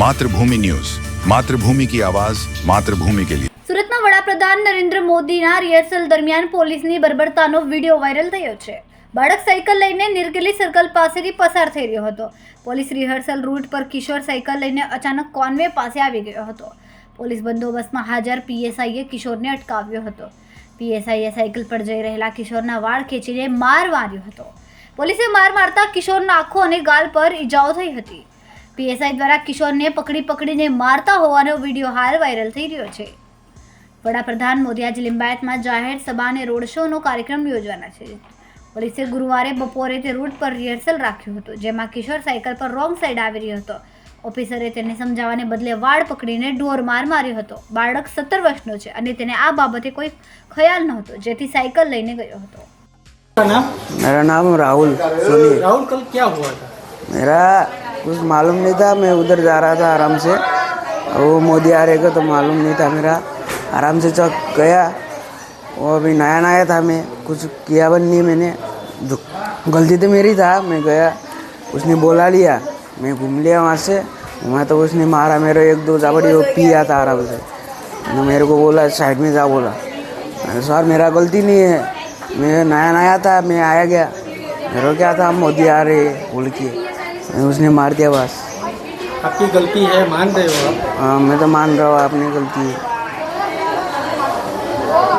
Mathrubhumi news. Mathrubhumi કી આવાજ, માતૃભૂમિ કે લીએ સુરતમાં વડાપ્રધાન નરેન્દ્ર મોદીના રિહર્સલ દરમિયાન પોલીસની બર્બરતાનો વિડિયો વાયરલ થયો છે. બાળક સાયકલ લઈને નિર્ગલી સર્કલ પાસેથી પસાર થઈ રહ્યો હતો. પોલીસ રિહર્સલ રૂટ પર કિશોર સાયકલ લઈને અચાનક કોનવે પાસે આવી ગયો હતો. પોલીસ બંદોબસ્તમાં હાજર પીએસઆઈએ કિશોરને અટકાવ્યો હતો. પીએસઆઈએ સાયકલ પર જઈ રહેલા કિશોરના વાળ ખેંચીને માર માર્યો હતો. પોલીસે માર મારતા કિશોરના આંખો અને ગાલ પર ઈજાઓ થઈ હતી. પીએસઆઈ દ્વારા કિશોરને પકડી પકડીને મારતા હોવાનો વિડીયો હાલ વાયરલ થઈ રહ્યો છે વડાપ્રધાન મોદી આજે લિંબાયતમાં જાહેર સભા અને રોડ શોનો કાર્યક્રમ યોજવાના છે પોલીસે ગુરુવારે બપોરે તે રૂટ પર રિહર્સલ રાખ્યું હતું જેમાં કિશોર સાયકલ પર રોંગ સાઈડ આવી રહ્યો હતો ઓફિસરે તેને સમજાવવાને બદલે વાળ પકડીને ઢોર માર માર્યો હતો બાળક સત્તર વર્ષનો છે અને તેને આ બાબતે કોઈ ખ્યાલ નહોતો જેથી સાયકલ લઈને ગયો હતો का नाम मेरा नाम राहुल सोनी राहुल कल क्या हुआ था मेरा कुछ मालूम नहीं था, मैं उधर जा रहा था आराम से। वो मोदी आ रहेगा तो मालूम नहीं था मेरा। आराम से चौक गया। वो अभी नया नया था मैं, कुछ किया बन नहीं मैंने। गलती तो मेरी था, मैं गया। उसने बोला लिया, मैं घूम लिया वहाँ से। वहाँ तो उसने मारा मेरे एक दो जाबड़ी, वो पिया था आराम से। तो मेरे को बोला, साइड में जा बोला। सर, मेरा गलती नहीं है। मैं नया नया था, मैं आया गया। मेरे क्या था, मोदी आ रहे बोल के। उसने मार दिया बस आपकी गलती है मान रहे हो आप मैं तो मान रहा हूँ आपने गलती है